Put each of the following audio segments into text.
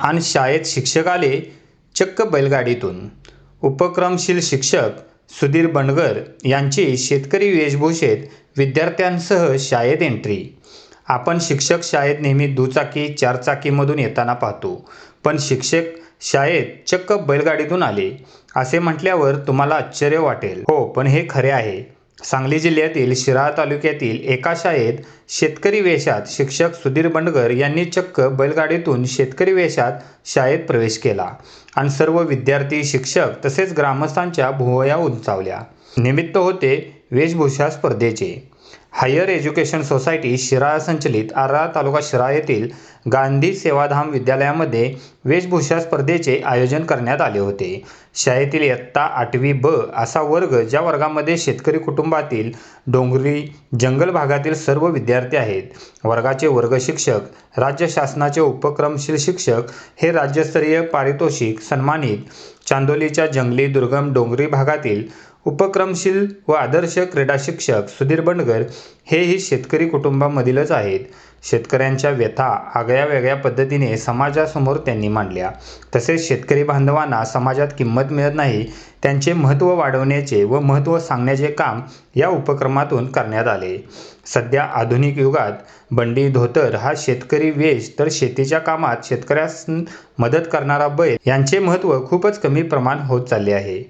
आणि शाळेत शिक्षक आले चक्क बैलगाडीतून. उपक्रमशील शिक्षक सुधीर बंडगर यांची शेतकरी वेशभूषेत विद्यार्थ्यांसह शाळेत एंट्री आपण शिक्षक शाळेत नेहमी दुचाकी चारचाकीमधून येताना पाहतो पण शिक्षक शाळेत चक्क बैलगाडीतून आले असे म्हटल्यावर तुम्हाला आश्चर्य वाटेल. हो पण हे खरे आहे. सांगली जिल्ह्यातील शिराळा तालुक्यातील एका शाळेत शेतकरी वेशात शिक्षक सुधीर बंडगर यांनी चक्क बैलगाडीतून शेतकरी वेशात शाळेत प्रवेश केला आणि सर्व विद्यार्थी शिक्षक तसेच ग्रामस्थांच्या भुवया उंचावल्या. निमित्त होते वेशभूषा स्पर्धेचे. हायर एज्युकेशन सोसायटी शिराळा संचलित आराळा तालुका शिराळा येथील गांधी सेवाधाम विद्यालयामध्ये वेशभूषा स्पर्धेचे आयोजन करण्यात आले होते. शाळेतील इयत्ता आठवी ब असा वर्ग ज्या वर्गामध्ये शेतकरी कुटुंबातील डोंगरी जंगल भागातील सर्व विद्यार्थी आहेत. वर्गाचे वर्ग शिक्षक राज्य शासनाचे उपक्रमशील शिक्षक हे राज्यस्तरीय पारितोषिक सन्मानित चांदोलीच्या जंगली दुर्गम डोंगरी भागातील उपक्रमशील व आदर्श क्रीडा शिक्षक सुधीर बंडगर हेही शेतकरी कुटुंबामधीलच आहेत. शेतकऱ्यांच्या व्यथा आगळ्या वेगळ्या पद्धतीने समाजासमोर त्यांनी मांडल्या. तसेच शेतकरी बांधवांना समाजात किंमत मिळत नाही त्यांचे महत्त्व वाढवण्याचे व महत्त्व सांगण्याचे काम या उपक्रमातून करण्यात आले. सध्या आधुनिक युगात बंडी धोतर हा शेतकरी वेश तर शेतीच्या कामात शेतकऱ्यास मदत करणारा बैल यांचे महत्त्व खूपच कमी प्रमाण होत चालले आहे.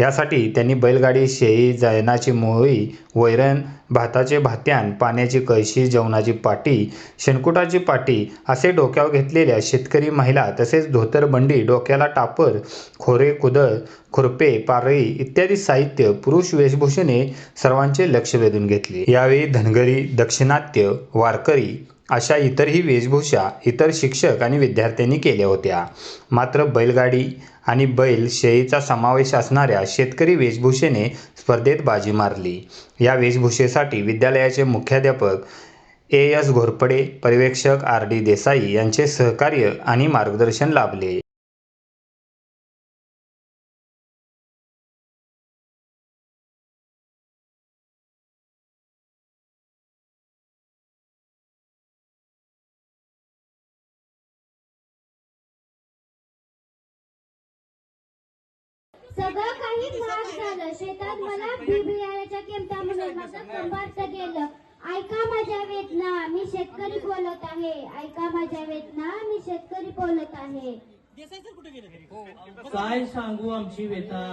यासाठी त्यांनी बैलगाडी शेळी जयनाची मोळी वैरण भाताचे भात्यान पाण्याची कळशी जेवणाची पाटी शेणकुटाची पाटी असे डोक्यावर घेतलेल्या शेतकरी महिला तसेच धोतर बंडी डोक्याला टापर खोरे कुदळ खुरपे पारळी इत्यादी साहित्य पुरुष वेशभूषेने सर्वांचे लक्ष वेधून घेतले. यावेळी धनगरी दक्षिणात्य वारकरी अशा इतरही वेशभूषा इतर शिक्षक आणि विद्यार्थ्यांनी केल्या होत्या. मात्र बैलगाडी आणि बैल शेळीचा समावेश असणाऱ्या शेतकरी वेशभूषेने स्पर्धेत बाजी मारली. या वेशभूषेसाठी विद्यालयाचे मुख्याध्यापक ए एस घोरपडे पर्यवेक्षक आर डी देसाई यांचे सहकार्य आणि मार्गदर्शन लाभले. सगळं काही महाग झालं. शेतात मला बी बियाण्याच्या किमतामुळे माझं कंबारत गेलं. ऐका माझ्या वेदना मी शेतकरी बोलत आहे. ऐका माझ्या वेदना मी शेतकरी बोलत आहे. काय सांगू आमची व्यथा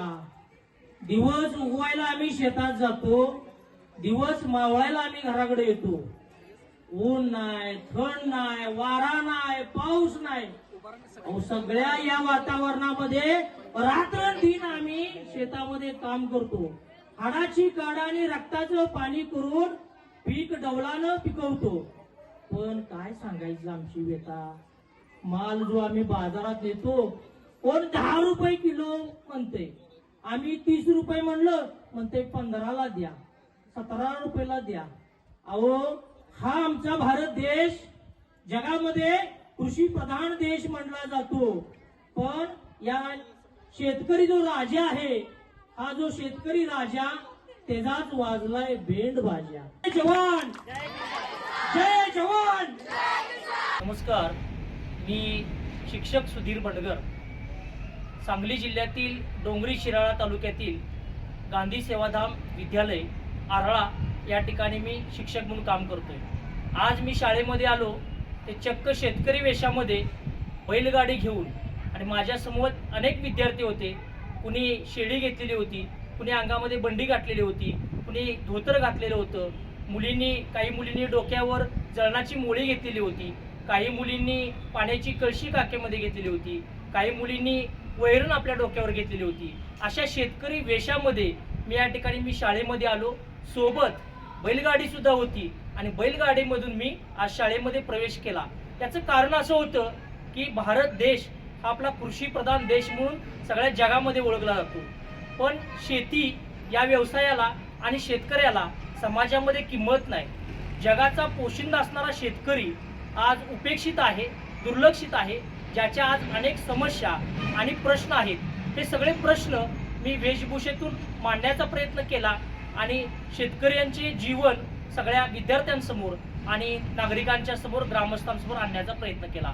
दिवस उगवायला आम्ही शेतात जातो. दिवस मावळायला आम्ही घराकडे येतो. ऊन नाही थंड नाही वारा नाही पाऊस नाही. सगळ्या या वातावरणामध्ये रात्रंदिन आम्ही शेतामध्ये काम करतो. हाडाची काढ आणि रक्ताचं पाणी करून पीक डवलानं पिकवतो. पण काय सांगायचं आमची व्यथा माल जो आम्ही बाजारात देतो कोण दहा रुपये किलो म्हणते. आम्ही तीस रुपये म्हणलं म्हणते पंधराला द्या. सतरा रुपयाला द्या. अहो हा आमचा भारत देश जगामध्ये कृषी प्रधान देश म्हणला जातो. पण या शेतकरी जो राजा आहे हा जो शेतकरी राजा त्याचाच वाजलाय भेंड भाज्या जय जवान! जय जवान! नमस्कार. मी शिक्षक सुधीर बंडगर सांगली जिल्ह्यातील डोंगरी शिराळा तालुक्यातील गांधी सेवाधाम विद्यालय आरळा या ठिकाणी मी शिक्षक म्हणून काम करतोय. आज मी शाळेमध्ये आलो ते चक्क शेतकरी वेशामध्ये बैलगाडी घेऊन आणि माझ्यासमोर अनेक विद्यार्थी होते. कुणी शेळी घेतलेली होती कुणी अंगामध्ये बंडी घातलेली होती कुणी धोतर घातलेलं होतं. मुलींनी काही मुलींनी डोक्यावर जळणाची मोळी घेतलेली होती. काही मुलींनी पाण्याची कळशी काकेमध्ये घेतलेली होती. काही मुलींनी वैरण आपल्या डोक्यावर घेतलेली होती. अशा शेतकरी वेशामध्ये मी या ठिकाणी मी शाळेमध्ये आलो. सोबत बैलगाडी सुद्धा होती आणि बैलगाडीमधून मी आज शाळेमध्ये प्रवेश केला. त्याचं कारण असं होतं की भारत देश हा आपला कृषी प्रधान देश म्हणून सगळ्या जगामध्ये ओळखला जातो. पण शेती या व्यवसायाला आणि शेतकऱ्याला समाजामध्ये किंमत नाही. जगाचा पोशिंदा असणारा शेतकरी आज उपेक्षित आहे दुर्लक्षित आहे ज्याच्या आज अनेक समस्या आणि प्रश्न आहेत. हे सगळे प्रश्न मी वेशभूषेतून मांडण्याचा प्रयत्न केला. आणि शेतकऱ्यांचे जीवन सगळ्या विद्यार्थ्यांसमोर आणि नागरिकांच्या समोर ग्रामस्थांसमोर आणण्याचा प्रयत्न केला.